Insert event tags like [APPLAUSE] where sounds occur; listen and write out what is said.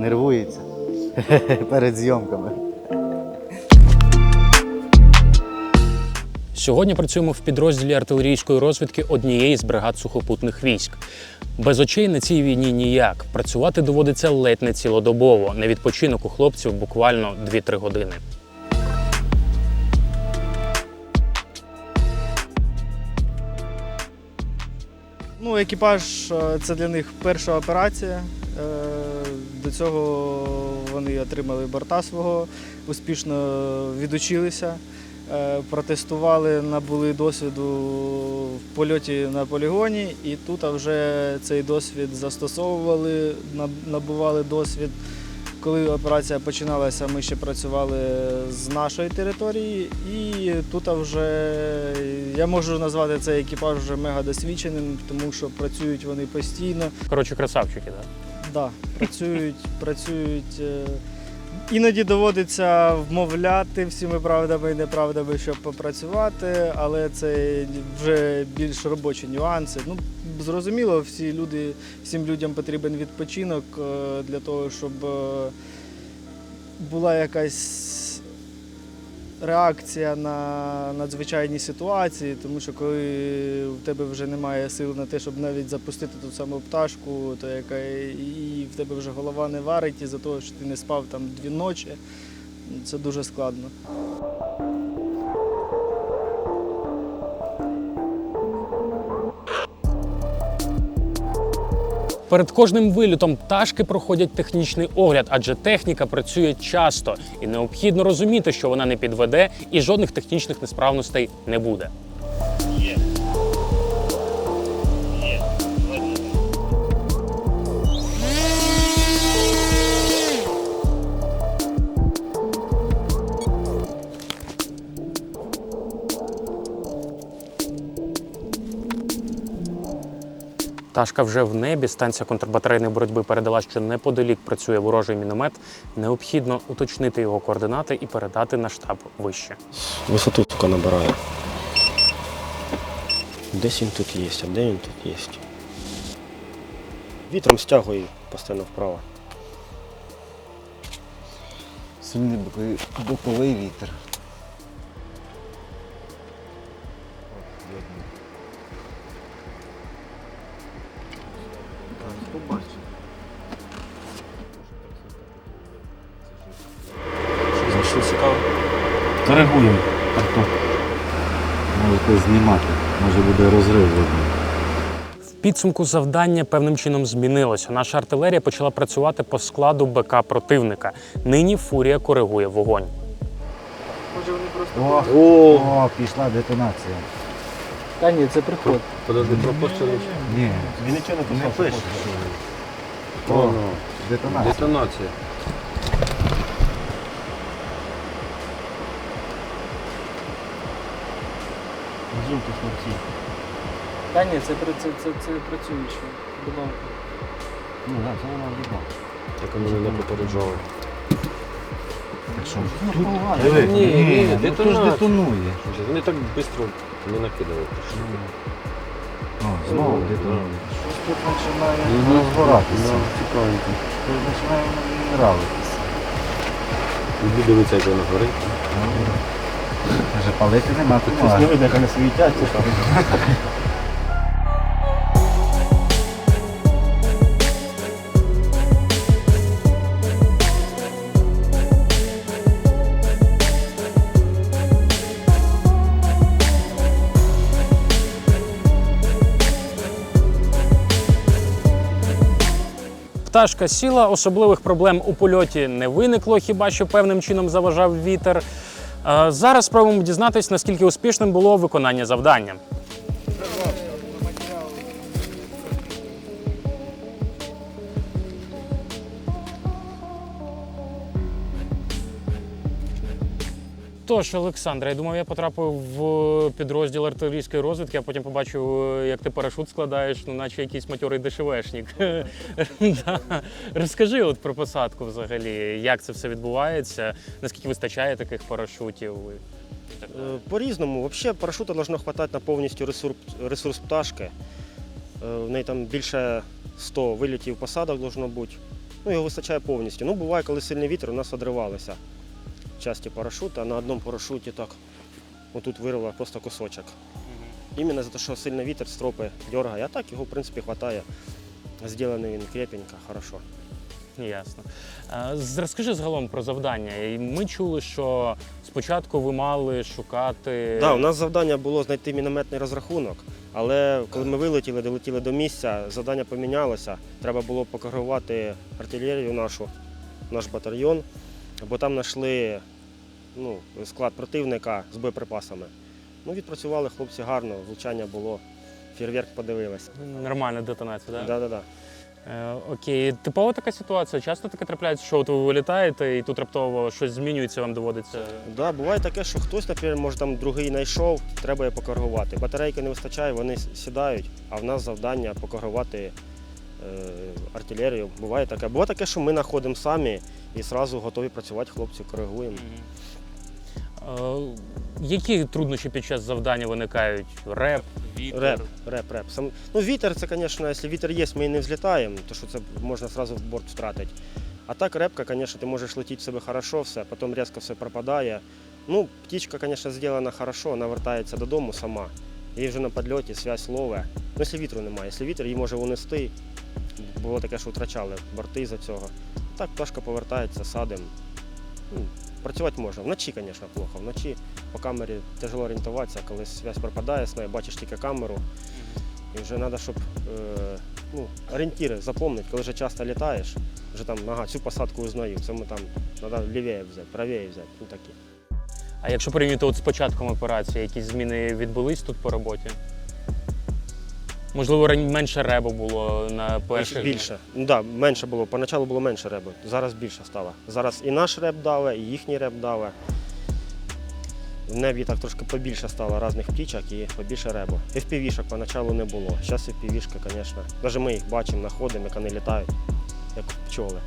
нервується [LAUGHS] перед зйомками. Сьогодні працюємо в підрозділі артилерійської розвідки однієї з бригад сухопутних військ. Без очей на цій війні ніяк. Працювати доводиться ледь не цілодобово. На відпочинок у хлопців буквально 2-3 години. Ну, екіпаж е, це для них перша операція. До цього вони отримали борта свого, успішно відучилися, е, протестували, набули досвіду в польоті на полігоні, і тут вже цей досвід застосовували, набували досвід. Коли операція починалася, ми ще працювали з нашої території, і тут вже я можу назвати цей екіпаж вже мега досвідченим, тому що працюють вони постійно. Коротше, красавчики, так? Да, працюють, працюють. е, Іноді доводиться вмовляти всіми правдами і неправдами, щоб попрацювати, але це вже більш робочі нюанси. Ну, зрозуміло, всі люди, всім людям потрібен відпочинок е, для того, щоб е, була якась реакція на надзвичайні ситуації, тому що коли в тебе вже немає сил на те, щоб навіть запустити ту саму пташку, то яка і в тебе вже голова не варить із-за того, що ти не спав там дві ночі, це дуже складно. Перед кожним вильотом пташки проходять технічний огляд, адже техніка працює часто і необхідно розуміти, що вона не підведе і жодних технічних несправностей не буде. Пташка вже в небі. Станція контрбатарейної боротьби передала, що неподалік працює ворожий міномет. Необхідно уточнити його координати і передати на штаб вище. Висоту сука набирає. Десь він тут є, а де він тут є? Вітром стягує постійно вправо. Сильний боковий, боковий вітер. Коригуємо картоп. Можете знімати. Може буде розрив видно. В підсумку завдання певним чином змінилося. Наша артилерія почала працювати по складу БК противника. Нині фурія коригує вогонь. Може вони просто. О, о, пішла детонація. Та ні, це приход. Подожди, пропустив. Ні, Він нічого не не писав. пише. О, детонація. Детонація. Жінки хлопці. Та ні, це, це, це, це працююче. Добавка. Ну, так, це вона відома. Так вони не попереджали. Так що? Диви, Ні, ні, ну, то ж детонація. детонує. Вони так швидко не накидали. О, знову детонує. Щось тут починає Мгм. розгоратися. Цікавенько. Щось починає мені нравитися. Іди дивиться, як вона горить. Каже, палити нема, тут не видно, як вони світяться там. Пташка сіла, особливих проблем у польоті не виникло, хіба що певним чином заважав вітер. Е, Зараз спробуємо дізнатися, наскільки успішним було виконання завдання. Тож, Олександре, я думав, я потрапив в підрозділ артилерійської розвідки, а потім побачив, е, як ти парашут складаєш, ну наче якийсь матьорий дешевешник. [LAUGHS] Розкажи от про посадку взагалі, як це все відбувається, наскільки вистачає таких парашутів? Е, По-різному. Взагалі парашута должно хватати на повністю ресурс, ресурс пташки. Е, В неї там більше 100 вилітів посадок должно бути. Ну, його вистачає повністю. Ну, буває, коли сильний вітер, у нас одривалися часті парашута, а на одному парашуті так отут вирвало просто кусочок. Іменно за те, що сильний вітер стропи дергає, а так його, в принципі, вистачає. Зроблений він крепенько, хорошо. Ясно. Розкажи загалом про завдання. Ми чули, що спочатку ви мали шукати. Да, у нас завдання було знайти мінометний розрахунок, але коли ми вилетіли, долетіли до місця, завдання помінялося. Треба було покоригувати артилерію нашу, наш батальйон, бо там знайшли ну, склад противника з боєприпасами. Ну, відпрацювали хлопці гарно, влучання було, фейерверк подивилися. Нормальна детонація, так? Да, да, да. Е, окей, типова така ситуація. Часто таке трапляється, що от ви вилітаєте і тут раптово щось змінюється, вам доводиться. Да, буває таке, що хтось, наприклад, може там другий знайшов, треба її покоригувати. Батарейки не вистачає, вони сідають, а в нас завдання покоригувати е, артилерію. Буває таке. Буває таке, що ми знаходимо самі і одразу готові працювати, хлопці коригуємо. Е, які труднощі під час завдання виникають? Реп, вітер? Реп, реп, реп. Сам, ну, вітер це, звісно, якщо вітер є, ми і не взлітаємо, то що це можна одразу в борт втратити. А так репка, звісно, ти можеш летіти себе хорошо, все, потім різко все пропадає. Ну, птічка, звісно, зроблена хорошо, вона вертається додому сама. Її вже на підльоті связь лове. Ну, якщо вітру немає, якщо вітер її може унести. Було таке, що втрачали борти за цього. Так, пташка повертається, садимо. Працювати можна. Вночі, звісно, плохо. Вночі по камері тяжело орієнтуватися, коли связь пропадає з нею, бачиш тільки камеру. І вже треба, щоб е, ну, орієнтири запомнити, коли вже часто літаєш, вже там ага, цю посадку узнаю, це ми там треба лівіше взяти, правіше взяти. Ну такі. А якщо порівняти от з початком операції, якісь зміни відбулись тут по роботі? Можливо, менше ребу було на перших. Більше. Ну, да, менше було. Поначалу було менше реби, зараз більше стало. Зараз і наш реп дали, і їхній реп дали. В небі так трошки побільше стало різних птічок і побільше ребу. FPV-шок поначалу не було. Зараз FPV-шки, звісно. Навіть ми їх бачимо, знаходимо, як вони літають, як пчоли.